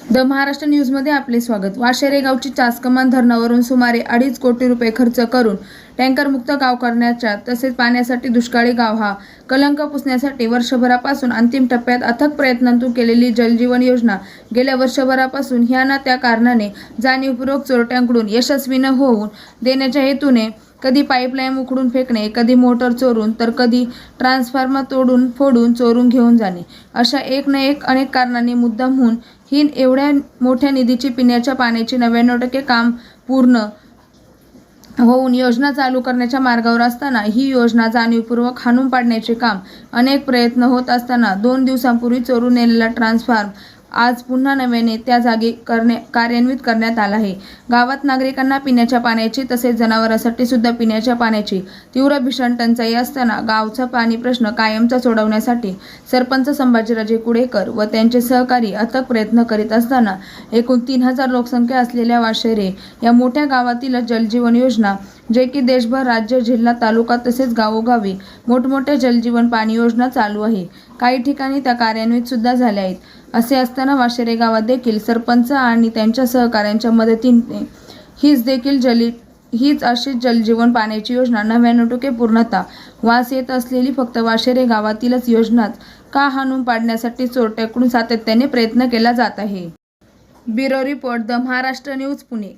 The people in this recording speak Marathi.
द महाराष्ट्र न्यूजमध्ये आपले स्वागत. वाशेरे गावची चासकमान धरणावरून सुमारे अडीच कोटी रुपये खर्च करून टँकरमुक्त गाव करण्याच्या तसेच पाण्यासाठी दुष्काळी गाव हा कलंक पुसण्यासाठी वर्षभरापासून अंतिम टप्प्यात अथक प्रयत्नांतून केलेली जलजीवन योजना गेल्या वर्षभरापासून ह्या ना त्या कारणाने जाणीवपूर्वक चोरट्यांकडून यशस्वी न होऊन देण्याच्या हेतूने कधी पाईपलाईन उखडून फेकणे कधी मोटर चोरून तर कधी ट्रान्सफॉर्मर तोडून फोडून चोरून घेऊन जाणे. अशा एक न एक अनेक कारणांनी मुद्दामहून ही एवढ्या मोठ्या निधीची पिण्याच्या पाण्याची नव्याण्णव टक्के काम पूर्ण होऊन योजना चालू करण्याच्या मार्गावर असताना ही योजना जाणीवपूर्वक हाणून पाडण्याचे काम अनेक प्रयत्न होत असताना दोन दिवसांपूर्वी चोरून नेलेला ट्रान्सफॉर्म आज पुन्हा नव्याने त्या जागी करणे कार्यान्वित करण्यात आला आहे. गावात नागरिकांना पिण्याच्या पाण्याची तसेच जनावरांसाठी सुद्धा पिण्याच्या पाण्याची तीव्र भीषण टंचाई असताना गावचा पाणी प्रश्न कायमचा सोडवण्यासाठी सरपंच संभाजीराजे कुडेकर व त्यांचे सहकारी अथक प्रयत्न करीत असताना एकूण तीन हजार लोकसंख्या असलेल्या वाशेरे या मोठ्या गावातील जलजीवन योजना जे की देशभर राज्य जिल्हा तालुका तसेच गावोगावी मोठमोठ्या जलजीवन पाणी योजना चालू आहे. काही ठिकाणी त्या कार्यान्वित सुद्धा झाल्या आहेत. असे असताना वाशेरे गावात देखील सरपंच आणि त्यांच्या सहकाऱ्यांच्या मदतीने हीच देखील जली हीच अशीच जलजीवन पाण्याची योजना नव्याण्णव टक्के पूर्णता वास येत असलेली फक्त वाशेरे गावातीलच योजनाच का हाणून पाडण्यासाठी चोरट्याकडून सातत्याने प्रयत्न केला जात आहे. Bureau report the Maharashtra news Pune.